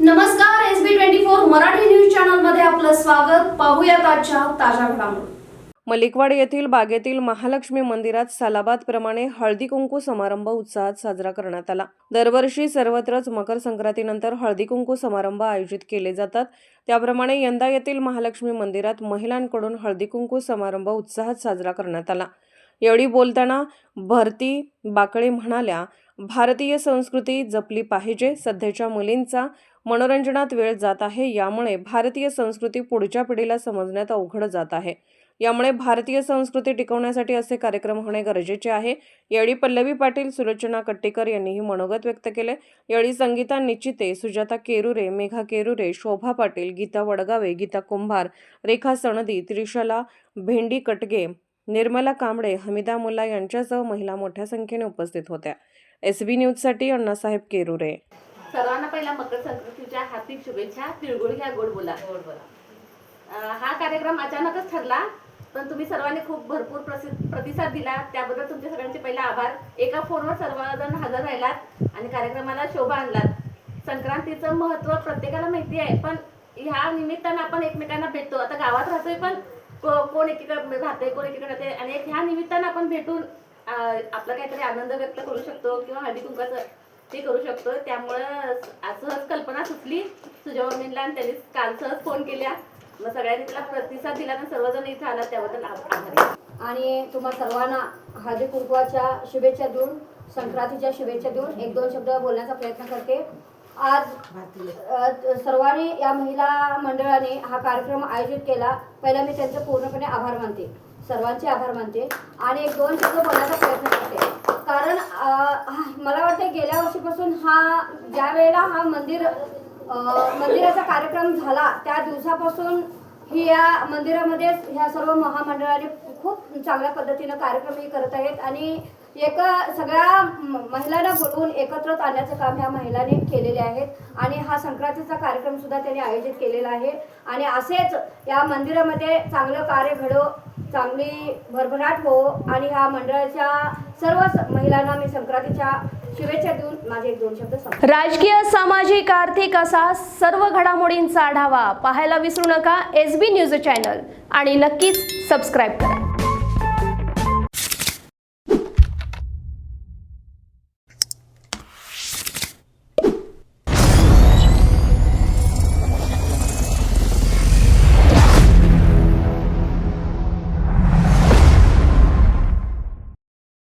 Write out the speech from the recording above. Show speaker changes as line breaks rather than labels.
नमस्कार S B twenty four Marathi news चॅनलमध्ये आपलं स्वागत. पाहूया आजच्या ताज्या घडामोडी.
मलिकवाड येथील बागेतील महालक्ष्मी मंदिरात सलाबाद प्रमाणे हळदी कुंकू समारंभ उत्साहात साजरा करण्यात आला. दरवर्षी सर्वत्रच मकर संक्रांतीनंतर हळदी कुंकू समारंभ आयोजित केले जातात. त्याप्रमाणे यंदा येथील महालक्ष्मी मंदिरात महिलांकडून हळदी कुंकू समारंभ उत्साहात साजरा करण्यात आला. एवढी बोलताना भरती बाकळे म्हणाल्या भारतीय संस्कृती जपली पाहिजे. सध्याच्या मुलींचा मनोरंजनात वेळ जात आहे. यामुळे भारतीय संस्कृती पुढच्या पिढीला समजण्यात अवघड जात आहे. यामुळे भारतीय संस्कृती टिकवण्यासाठी असे कार्यक्रम होणे गरजेचे आहे. यावेळी पल्लवी पाटील सुलोचना कट्टेकर यांनीही मनोगत व्यक्त केले. यावेळी संगीता निश्चिते सुजाता केरुरे मेघा केरुरे शोभा पाटील गीता वडगावे गीता कुंभार रेखा सणदी त्रिशला भेंडी कटगे निर्मला कांबळे हमिदा मुल्ला यांच्यासह महिला मोठ्या संख्येने उपस्थित होत्या. एस बी न्यूजसाठी अण्णासाहेब केरुरे.
सर्वांना पहिला मकर संक्रांतीच्या हार्दिक शुभेच्छा. तिळगुळ घ्या गोड बोला. अं, हा कार्यक्रम अचानकच ठरला पण तुम्ही सर्वांनी खूप भरपूर प्रतिसाद दिला. त्याबद्दल तुमचे सगळ्यांचे पहिला आभार. एका फोनवर सर्वजण हजर राहिलात आणि कार्यक्रमाला शोभा आणलात. संक्रांतीचं महत्त्व प्रत्येकाला माहिती आहे पण ह्या निमित्तानं आपण एकमेकांना भेटतो. आता गावात राहतोय पण कोण एकीकडे राहते कोण एकीकडे राहते आणि ह्या निमित्तानं आपण भेटून आपला काहीतरी आनंद व्यक्त करू शकतो किंवा हळदी कुंकाचं ते करू शकतो. त्यामुळं सहज कल्पना सुचली तुझ्या मम्मीला आणि त्यांनी काल सहज फोन केल्या मग सगळ्यांनी तिला प्रतिसाद दिला तर सर्वजण इथे आला त्याबद्दल आ- आभारी. आहे.
आणि तुम्हा सर्वांना हळदी कुंकवाच्या शुभेच्छा देऊन संक्रांतीच्या शुभेच्छा देऊन एक दोन शब्द बोलण्याचा प्रयत्न करते. आज सर्वांनी या महिला मंडळाने हा कार्यक्रम आयोजित केला. पहिला मी त्यांचे पूर्णपणे आभार मानते. सर्वांचे आभार मानते. आणि एक दोन शब्द बोलण्याचा प्रयत्न करते. कारण हा- मला वाटतं गेल्या वर्षीपासून हा ज्या वेळेला हा मंदिर मंदिराचा कार्यक्रम झाला त्या दिवसापासून ही या मंदिरामध्ये ह्या सर्व महामंडळाने खूप चांगल्या पद्धतीनं कार्यक्रम हे करत आहेत. आणि एक सगळ्या म- महिलांना बोलवून एकत्र आणण्याचं काम ह्या महिलांनी केलेले आहेत. आणि हा संक्रांतीचा कार्यक्रम सुद्धा त्यांनी आयोजित केलेला आहे. आणि असेच या मंदिरामध्ये चांगलं कार्य घडो चांगली भरभराट हो. आणि ह्या मंडळाच्या सर्व महिलांना मी संक्रांतीच्या शुभेच्छा देऊन माझे एक दोन शब्द
राजकीय सामाजिक आर्थिक असा सर्व घडामोडींचा आढावा पाहायला विसरू नका. S B news channel. आणि नक्कीच सबस्क्राईब करा.